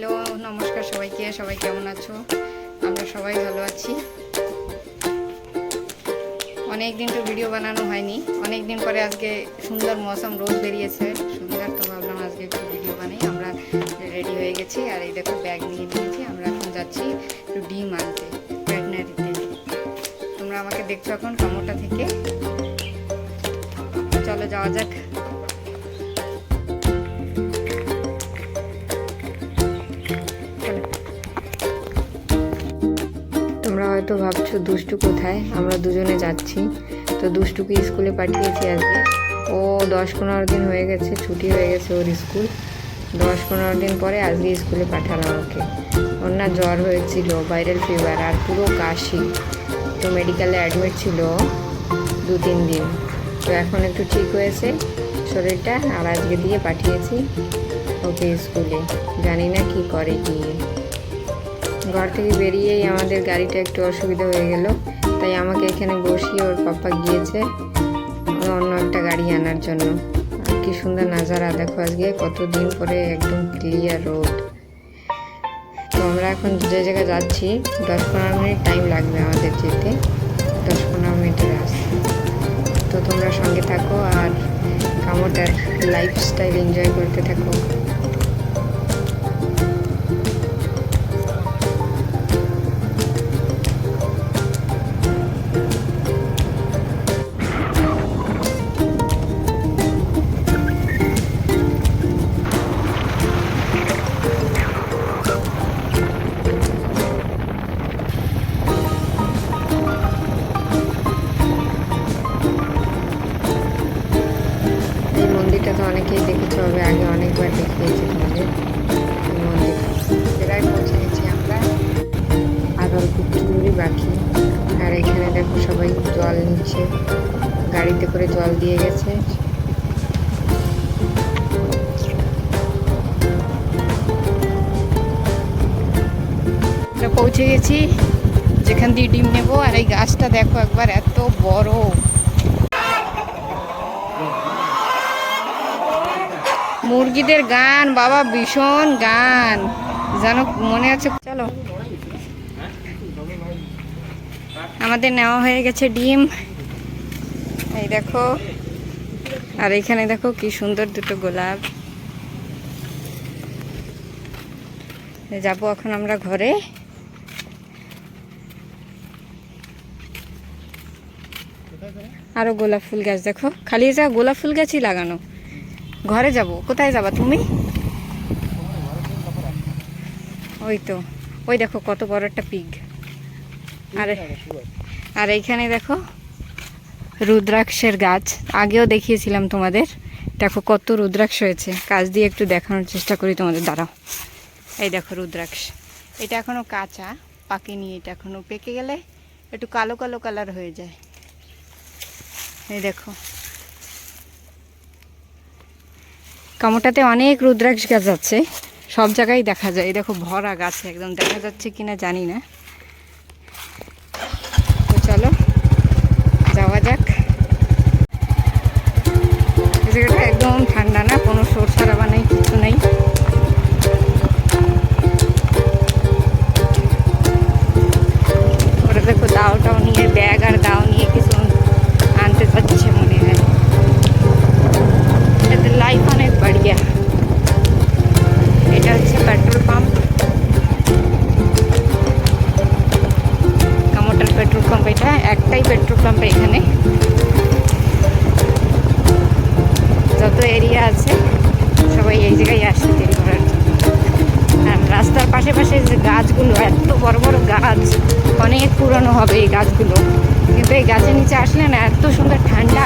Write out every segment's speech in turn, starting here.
Hello, নমস্কার সবাইকে। সবাই কেমন আছো? আমরা সবাই ভালো আছি। অনেক দিন তো ভিডিও বানানো হয়নি। অনেক দিন পরে আজকে সুন্দর মৌসুম, রোদ বেরিয়েছে। সুন্দর তো ভাবলাম আজকে একটু ভিডিও বানাই। আমরা রেডি হয়ে গেছি। আর এই দেখো ব্যাগ নিয়ে নিয়েছি। আমরা এখন যাচ্ছি একটু ডিম আনতে ভেটেনারিতে তোমরা আমাকে দেখছ এখন কামোটা থেকে। চলো যাওয়া যাক। হয়তো ভাবছ দুষ্টু কোথায়? আমরা দুজনে যাচ্ছি। তো দুষ্টুকে স্কুলে পাঠিয়েছি আজকে। ও দশ পনেরো দিন হয়ে গেছে, ছুটি হয়ে গেছে ওর স্কুল। দশ পনেরো দিন পরে আজকে স্কুলে পাঠালাম ওকে ওর না জ্বর হয়েছিল, ভাইরাল ফিভার আর পুরো কাশি। তো মেডিকেলে অ্যাডমিট ছিল দু তিন দিন। তো এখন একটু ঠিক হয়েছে শরীরটা, আর আজকে দিয়ে পাঠিয়েছি ওকে স্কুলে। জানি না কি করে গিয়ে ঘর থেকে বেরিয়েই আমাদের গাড়িটা একটু অসুবিধা হয়ে গেল। তাই আমাকে এখানে বসিয়ে ওর পাপা গিয়েছে অন্য একটা গাড়ি আনার জন্য। কি সুন্দর নাজারা, দেখো আজকে কতদিন পরে একদম ক্লিয়ার রোড তো আমরা এখন যে জায়গায় যাচ্ছি, দশ পনেরো মিনিট টাইম লাগবে আমাদের যেতে। দশ পনেরো মিনিটের রাস্তা। তো তোমরা সঙ্গে থাকো আর কামোটার লাইফস্টাইল এনজয় করতে থাকো। বাকি আর এখানে দেখো সবাই জল নিচ্ছে। গাড়িতে করে জল দিয়ে গেছে। পৌঁছে গেছি। যেখান দিয়ে ডিম নেব। আর এই গাছটা দেখো একবার এত বড়। মুরগিদের গান, বাবা ভীষণ গান। জানো, মনে আছে? চলো। আমাদের নেওয়া হয়ে গেছে ডিম। এই দেখো। আর এখানে দেখো কি সুন্দর দুটো গোলাপ। যাব এখন আমরা ঘরে। আরও গোলাপ ফুল গাছ দেখো। খালি যা গোলাপ ফুল গাছই লাগানো। ঘরে যাব। কোথায় যাবা তুমি? ওই তো। ওই দেখো কত বড় একটা পিগ। আরে, আর এইখানে দেখো রুদ্রাক্ষের গাছ। আগেও দেখিয়েছিলাম তোমাদের। দেখো কত রুদ্রাক্ষ হয়েছে। কাজ দিয়ে একটু দেখানোর চেষ্টা করি তোমাদের। দাঁড়াও। এই দেখো রুদ্রাক্ষ। এটা এখনও কাঁচা পাকেনি এটা এখনও পেকে গেলে একটু কালো কালো কালার হয়ে যায়। এই দেখো। কামোটাতে অনেক রুদ্রাক্ষ গাছ আছে। সব জায়গায় দেখা যায়। এই দেখো ভরা গাছে একদম। দেখা যাচ্ছে কিনা জানি না। একটাই পেট্রোল পাম্প এখানে। যত এরিয়া আছে, সবাই এই জায়গায় আসে তৈরি করার রাস্তার পাশে পাশে যে গাছগুলো, এত বড় বড় গাছ, অনেক পুরনো হবে এই গাছগুলো। কিন্তু এই গাছের নিচে আসলে না, এত সুন্দর ঠান্ডা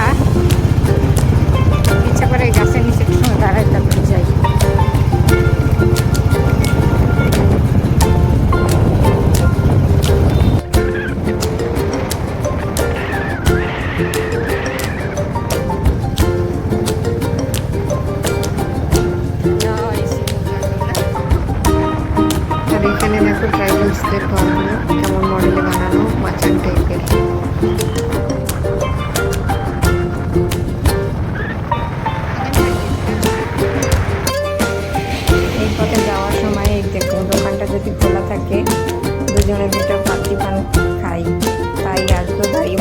বাস্কের ঘরগুলো কেমন মডেলে বানানো মাচান টাইপের এই পথে যাওয়ার সময় এই দেখো দোকানটা যদি খোলা থাকে দুজনের দুটো পাতি পান খাই। তাই আজকেও দাঁড়িয়ে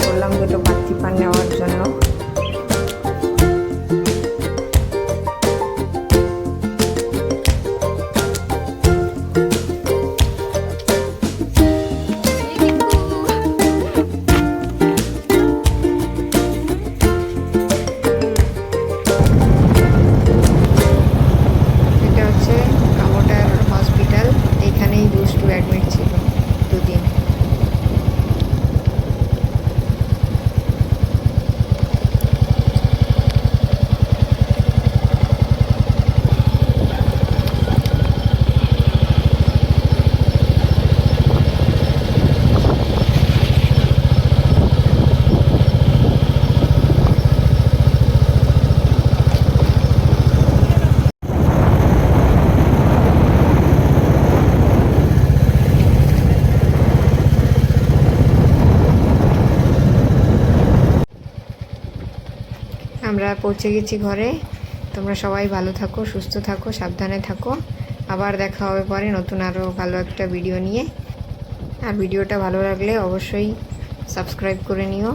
পৌঁছে গেছি ঘরে। তোমরা সবাই ভালো থাকো, সুস্থ থাকো, সাবধানে থাকো। আবার দেখা হবে পরে নতুন আরও ভালো একটা ভিডিও নিয়ে। আর ভিডিওটা ভালো লাগলে অবশ্যই সাবস্ক্রাইব করে নিও।